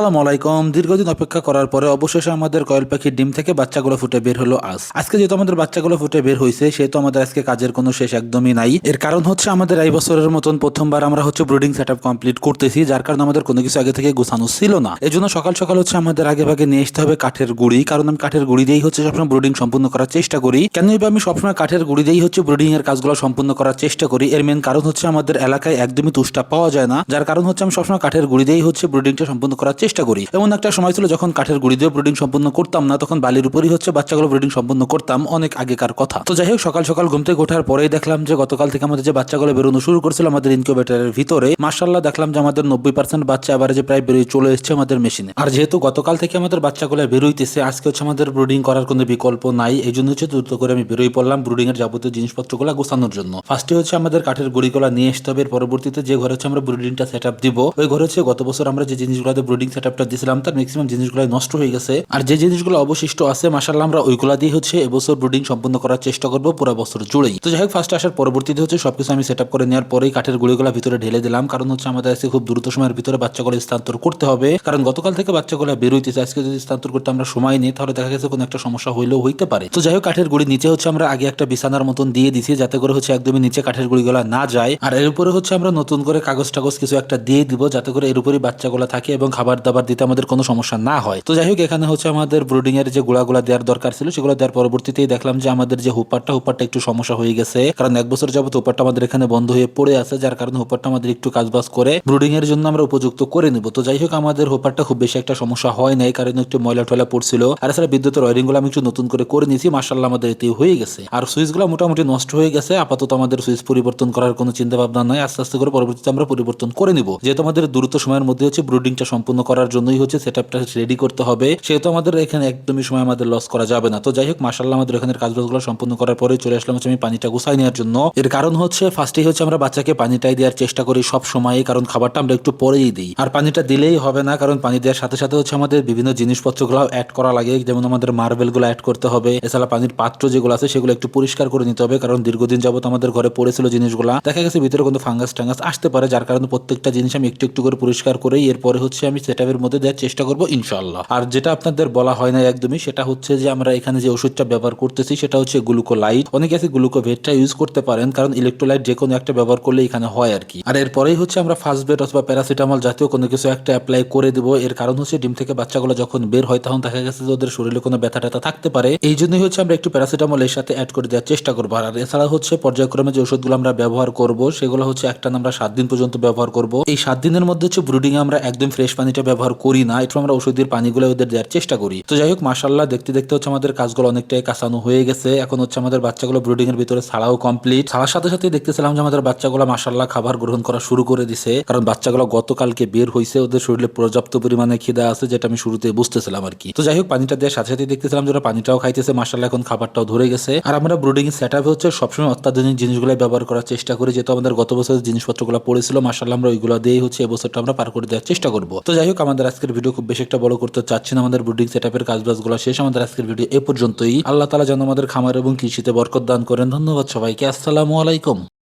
আসসালামু আলাইকুম। দীর্ঘদিন অপেক্ষা করার পরে অবশেষে আমাদের কয়েল পাখির ডিম থেকে বাচ্চাগুলো ফুটে বের হলো আজ। আজকে যেহেতু আমাদের বাচ্চাগুলো ফুটে বের হয়েছে, সেহেতু আমাদের আজকে কাজের কোনো শেষ একদমই নাই। এর কারণ হচ্ছে আমাদের এই বছরের মতন প্রথমবার আমরা হচ্ছে ব্রিডিং সেট কমপ্লিট করতেছি, যার কারণে আমাদের কোনো কিছু আগে থেকে গোছানো ছিল না। এই জন্য সকাল সকাল হচ্ছে আমাদের আগে ভাগে নিয়ে আসতে হবে কাঠের গুড়ি, কারণ আমি কাঠের গুড়ি দিয়েই হচ্ছে সবসময় ব্রিডিং সম্পূর্ণ করার চেষ্টা করি। কেন আমি সবসময় কাঠের গুড়ি দিয়েই হচ্ছে ব্রিডিং এর কাজগুলো সম্পূর্ণ করার চেষ্টা করি। এর মেন কারণ হচ্ছে আমাদের এলাকায় একদমই তুষ্টা পাওয়া যায় না। যার কারণ হচ্ছে আমি সবসময় কাঠের গুড়ি দিয়েই হচ্ছে ব্রিডিংটা সম্পূর্ণ করার চেষ্টা করি। এমন একটা সময় ছিল যখন কাঠের গুড়ি দিয়ে ব্রিডিং সম্পূর্ণ করতাম না, তখন বালির উপরই হচ্ছে বাচ্চাগুলো ব্রিডিং সম্পূর্ণ করতাম, অনেক আগেকার কথা। তো যাই হোক, সকাল সকাল ঘুম থেকে ওঠার পরেই দেখলাম যে গতকাল থেকে আমাদের যে বাচ্চাগুলো বেরোনো শুরু করছিল আমাদের ইনকিউবেটারের ভিতরে মার্শাল্লাহ দেখলাম যে আমাদের নব্বই পার্সেন্ট বাচ্চা আবার যে প্রায় বেরিয়ে চলে এসছে আমাদের মেশিনে আর যেহেতু গতকাল থেকে আমাদের বাচ্চাগুলো বেরোইতেছে, আজকে হচ্ছে আমাদের ব্রিডিং করার কোনো বিকল্প নাই এই জন্য হচ্ছে দ্রুত করে আমি বেরোই পড়লাম ব্রিডিং এর যাবতীয় জিনিসপত্রগুলো গোছানোর জন্য। ফার্স্টে হচ্ছে আমাদের কাঠের গুড়িগুলো নিয়ে আসতে হবে পরবর্তীতে যে ঘরে হচ্ছে আমরা ব্রিডিংটা সেট আপ দিব, ওই ঘরে হচ্ছে গত বছর আমরা যে জিনিসগুলোতে ব্রিডিং সেট আপটা দিয়েছিলাম, তার ম্যাক্সিমাম জিনিসগুলো নষ্ট হয়ে গেছে। আর যে জিনিসগুলো অবশিষ্ট আছে মাসাল্লাহ আমরা ওইগুলা দিয়ে হচ্ছে এবছর ব্রিডিং সম্পূর্ণ করার চেষ্টা করব পুরো বছর জুড়েই। তো যাই হোক ফার্স্টে আসার পরবর্তীতে হচ্ছে সবকিছু আমি সেট করে নেওয়ার পরেই কাঠের গুড়িগুলো ভিতরে ঢেলে দিলাম। কারণ হচ্ছে আমাদের আজকে খুব দ্রুত সময়ের ভিতরে বাচ্চাগুলো স্থানান্তর করতে হবে। কারণ গতকাল থেকে বাচ্চাগুলো বেরোইতেছে আজকে যদি স্থানান্তর করতে আমরা সময় নেই, তাহলে দেখা গেছে কোনো একটা সমস্যা হইলেও হইতে পারে। তো যাই হোক কাঠের গুড়ি নিচে হচ্ছে আমরা আগে একটা বিছানার মতন দিয়ে দিছি, যাতে করে হচ্ছে একদমই নিচে কাঠের গুড়িগুলো না যায়। আর এর উপরে হচ্ছে আমরা নতুন করে কাগজ টাগজ কিছু একটা দিয়ে দিব, যাতে করে এর উপরই বাচ্চাগুলো থাকে এবং খাবার দাবার দিতে আমাদের কোনো সমস্যা না হয়। তো যাই হোক, এখানে হচ্ছে আমাদের ব্রুডিং এর যে গুড়াগুলা দেওয়ার দরকার ছিল, সেগুলো দেওয়ার পরবর্তীতেই দেখলাম যে আমাদের যে হুপারটা হুপারটা একটু সমস্যা হয়ে গেছে। কারণ এক বছর যাবত হুপারটা আমাদের এখানে বন্ধ হয়ে পড়ে আছে, যার কারণে হুপারটা আমাদের একটু কাজবাজ করে ব্রুডিং এর জন্য আমরা উপযুক্ত করে নিব। তো যাই হোক, আমাদের হুপারটা খুব বেশি একটা সমস্যা হয় নাই, কারণ একটু ময়লা টয়লা পড়ছিল। আর এছাড়া বিদ্যুতের ওয়ারিংগুলো আমি একটু নতুন করে করে নিয়েছি মার্শাল্লাহ আমাদের এতে হয়ে গেছে। আর সুইচগুলো মোটামুটি নষ্ট হয়ে গেছে, আপাতত আমাদের সুইচ পরিবর্তন করার কোনো চিন্তা ভাবনা নাই। আস্তে আস্তে করে পরবর্তীতে আমরা পরিবর্তন করে নিব। যেহেতু আমাদের দ্রুত সময়ের মধ্যে হচ্ছে ব্রুডিংটা সম্পূর্ণ করার জন্যই হচ্ছে সেটআপটা রেডি করতে হবে। সেহেতু আমাদের এখানে একদমই সময় আমাদের লস করা যাবে না। তো যাই হোক মাসাল্লাহ আমাদের এখানে এখানের কাজবাজগুলো সম্পূর্ণ করার পরে চলে আসলাম হচ্ছে আমি পানিটা গুছাই নেওয়ার জন্য। এর কারণ হচ্ছে ফার্স্টেই হচ্ছে আমরা বাচ্চাকে পানিটাই দেওয়ার চেষ্টা করি সব সময় কারণ খাবারটা আমরা একটু পরেই দিই। আর পানিটা দিলেই হবে না, কারণ পানি দেওয়ার সাথে সাথে হচ্ছে আমাদের বিভিন্ন জিনিসপত্রগুলো অ্যাড করা লাগে। যেমন আমাদের মার্বেলগুলো অ্যাড করতে হবে। এছাড়া পানির পাত্র যেগুলো আছে সেগুলো একটু পরিষ্কার করে নিতে হবে, কারণ দীর্ঘদিন যাবত আমাদের ঘরে পড়েছিল জিনিসগুলো। দেখা গেছে ভিতরে কোনো ফাঙ্গাস টাঙ্গাস আসতে পারে, যার কারণে প্রত্যেকটা জিনিস আমি একটু একটু করে পরিষ্কার করেই এরপরে হচ্ছে আমি সেটাপের মধ্যে দেওয়ার চেষ্টা করব ইনশাল্লাহ আর যেটা আপনাদের বলা হয় না একদমই, সেটা হচ্ছে যে আমরা এখানে যে ওষুধটা ব্যবহার করতেছি, সেটা হচ্ছে গ্লুকোলাইট। অনেকে আছে গ্লুকোভেটটা ইউজ করতে পারেন, কারণ ইলেকট্রোলাইট যে কোনো একটা ব্যবহার করলে এখানে হয় আর কি। আর এরপরেই হচ্ছে আমরা ফার্স্ট বেড অথবা প্যারাসিটামল জাতীয় কোনো কিছু একটা অ্যাপ্লাই করে দিব। এর কারণ হচ্ছে ডিম থেকে বাচ্চাগুলো যখন বের হয়, তখন দেখা গেছে যে ওদের শরীরে কোনো ব্যথা ট্যাথা থাকতে পারে। এই জন্যই হচ্ছে আমরা একটু প্যারাসিটামল এর সাথে অ্যাড করে দেওয়ার চেষ্টা করব। আর এছাড়া হচ্ছে পর্যায়ক্রমে যে ওষুধগুলো আমরা ব্যবহার করব, সেগুলো হচ্ছে একটা আমরা সাত দিন পর্যন্ত ব্যবহার করব। এই সাত দিনের মধ্যে হচ্ছে ব্রুডিং আমরা একদম ফ্রেশ পানিটা ব্যবহার করি না একটু আমরা ওষুধের পানিগুলো ওদের দেওয়ার চেষ্টা করি। তো যাই হোক মাসাল্লাহ দেখতে দেখতে হচ্ছে আমাদের কাজগুলো অনেকটাই কাঁচানো হয়ে গেছে। এখন হচ্ছে আমাদের বাচ্চাগুলো ব্রুডিং এর ভিতরে ছাড়াও কমপ্লিট ছাড়ার সাথে সাথে দেখতেছিলাম যে আমাদের বাচ্চাগুলো মাসাল্লাহ খাবার গ্রহণ করা শুরু করে দিছে। কারণ বাচ্চাগুলো গতকালকে বের হয়েছে ওদের শরীরে পর্যাপ্ত পরিমাণে খিদা আছে, যেটা আমি শুরুতে বুঝতেছিলাম আর কি। তো যাই হোক, পানিটা দেওয়ার সাথে সাথে দেখতেছিলাম যে ওরা পানিটাও খাইতেছে মাসাল্লাহ এখন খাবারটাও ধরে গেছে। আর আমরা ব্রুডিং সেট আপ হচ্ছে সবসময় অত্যাধুনিক জিনিসগুলো ব্যবহার করার চেষ্টা করি, যেহেতু আমাদের গত বছরের জিনিসপত্রগুলো পড়েছিল মাসাল্লাহ আমরা ওইগুলো দিয়েই হচ্ছে এবছরটা আমরা পার করে দেওয়ার চেষ্টা করব। তো যাই হোক আমাদের আজকের ভিডিও খুব বেশি একটা বড় করতে চাচ্ছি না। আমাদের বুডিং সেট আপের কাজবাজগুলো শেষ। আমাদের আজকের ভিডিও এ পর্যন্তই। আল্লাহ তালা যেন আমাদের খামার এবং কৃষিতে বরকত দান করেন। ধন্যবাদ সবাইকে। আসসালামু আলাইকুম।